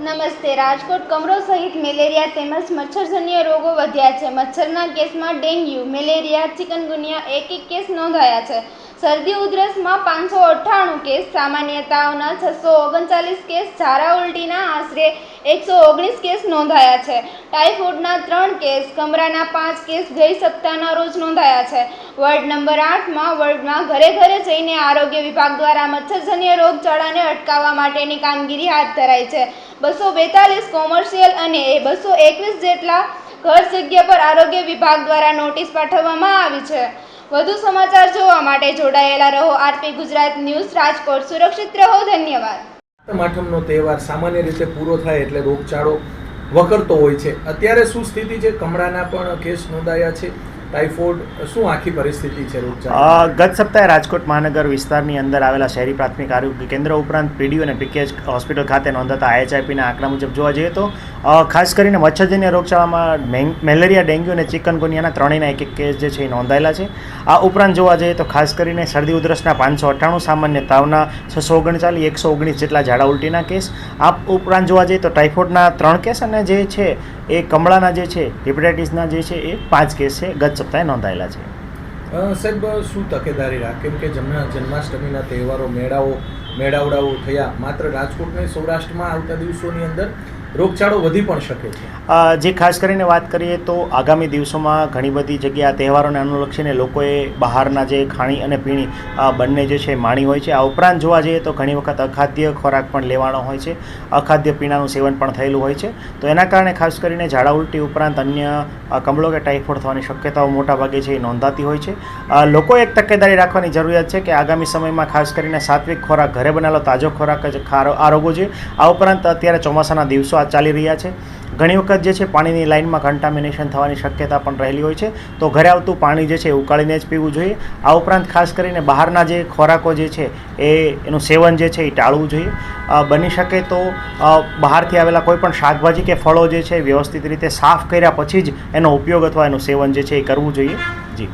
નમસ્તે, રાજકોટ કમરો સહિત મેલેરિયા તેમજ મચ્છરજન્ય રોગો વધ્યા છે. મચ્છરના કેસમાં ડેન્ગ્યુ, મેલેરિયા, ચિકનગુનિયા એક એક કેસ નોંધાયા છે. શરદી ઉધરસમાં પાંચસો અઠ્ઠાણું કેસ સામાન્ય તાવના છસો ઓગણચાલીસ કેસ, ઝારા ઉલટીના આશરે એકસો ઓગણીસ કેસ નોંધાયા છે. ટાઇફોઇડના ત્રણ કેસ, કમરાના પાંચ કેસ ગઈ સપ્તાહના રોજ નોંધાયા છે. વોર્ડ નંબર આઠમાં વોર્ડમાં ઘરે ઘરે જઈને આરોગ્ય વિભાગ દ્વારા મચ્છરજન્ય રોગચાળાને અટકાવવા માટેની કામગીરી હાથ ધરાઈ છે. બસો બેતાલીસ કોમર્શિયલ અને બસો એકવીસ જેટલા ઘર જગ્યા પર આરોગ્ય વિભાગ દ્વારા નોટિસ પાઠવવામાં આવી છે. વધુ સમાચાર જોવા માટે જોડાયેલા રહો આરપી ગુજરાત ન્યૂઝ રાજકોટ. સુરક્ષિત રહો, ધન્યવાદ. માઠમનો તહેવાર સામાન્ય રીતે પૂરો થાય એટલે રોગચાળો વકરતો હોય છે. અત્યારે શું સ્થિતિ છે? કમળાના પણ કેસ નોંધાયા છે. ટાઇફોઇડ શું આખી પરિસ્થિતિ છે ગત સપ્તાહે રાજકોટ મહાનગર વિસ્તારની અંદર આવેલા શહેરી પ્રાથમિક આરોગ્ય કેન્દ્ર ઉપરાંત પીડીયુ અને પીકેએચ હોસ્પિટલ ખાતે નોંધાતા આઈએચઆઈપીના આંકડા મુજબ જોવા જઈએ તો ખાસ કરીને મચ્છરજન્ય રોગચાળામાં મેલેરિયા, ડેન્ગ્યુ અને ચિકનગુનિયાના ત્રણેયના એક એક કેસ જે છે એ નોંધાયેલા છે. આ ઉપરાંત જોવા જઈએ તો ખાસ કરીને શરદી ઉધરસના પાંચસો અઠ્ઠાણું, સામાન્ય તાવના છસો ઓગણચાલીસ, એકસો ઓગણીસ જેટલા ઝાડા ઉલટીના કેસ. આ ઉપરાંત જોવા જઈએ તો ટાઇફોઇડના ત્રણ કેસ અને જે છે એ કમળાના જે છે હિપેટાઇટિસના જે છે એ પાંચ કેસ છે ગત સપ્તાહે નોંધાયેલા છે. સાહેબ શું તકેદારી રાખ? કેમ કે જન્મ જન્માષ્ટમીના તહેવારો મેળાઓ મેળાવડાઓ થયા. માત્ર રાજકોટ નહીં, સૌરાષ્ટ્રમાં આવતા દિવસોની અંદર રોગચાળો વધી પણ શકે છે. જે ખાસ કરીને વાત કરીએ તો આગામી દિવસોમાં ઘણી બધી જગ્યા તહેવારોને અનુલક્ષીને લોકોએ બહારના જે ખાણી અને પીણી બંને જે છે માણી હોય છે. આ ઉપરાંત જોવા જઈએ તો ઘણી વખત અખાદ્ય ખોરાક પણ લેવાનો હોય છે. અખાદ્ય પીણાનું સેવન પણ થયેલું હોય છે. તો એના કારણે ખાસ કરીને ઝાડા ઉલટી ઉપરાંત અન્ય કમળો કે ટાઇફોઇડ થવાની શક્યતાઓ મોટાભાગે છે એ નોંધાતી હોય છે. લોકોએ એક તકેદારી રાખવાની જરૂરિયાત છે કે આગામી સમયમાં ખાસ કરીને સાત્વિક ખોરાક ઘરે બનાવેલો તાજો ખોરાક જ ખારો આરોગવો જોઈએ આ ઉપરાંત અત્યારે ચોમાસાના દિવસો આ ચાલી રહ્યા છે. ઘણી વખત જે છે પાણીની લાઇનમાં કન્ટામિનેશન થવાની શક્યતા પણ રહેલી હોય છે. તો ઘરે આવતું પાણી જે છે એ ઉકાળીને જ પીવું જોઈએ. આ ઉપરાંત ખાસ કરીને બહારના જે ખોરાકો જે છે એ એનું સેવન જે છે એ ટાળવું જોઈએ. બની શકે તો બહારથી આવેલા કોઈ પણ શાકભાજી કે ફળો જે છે વ્યવસ્થિત રીતે સાફ કર્યા પછી જ એનો ઉપયોગ અથવા એનું સેવન જે છે એ કરવું જોઈએ. જી.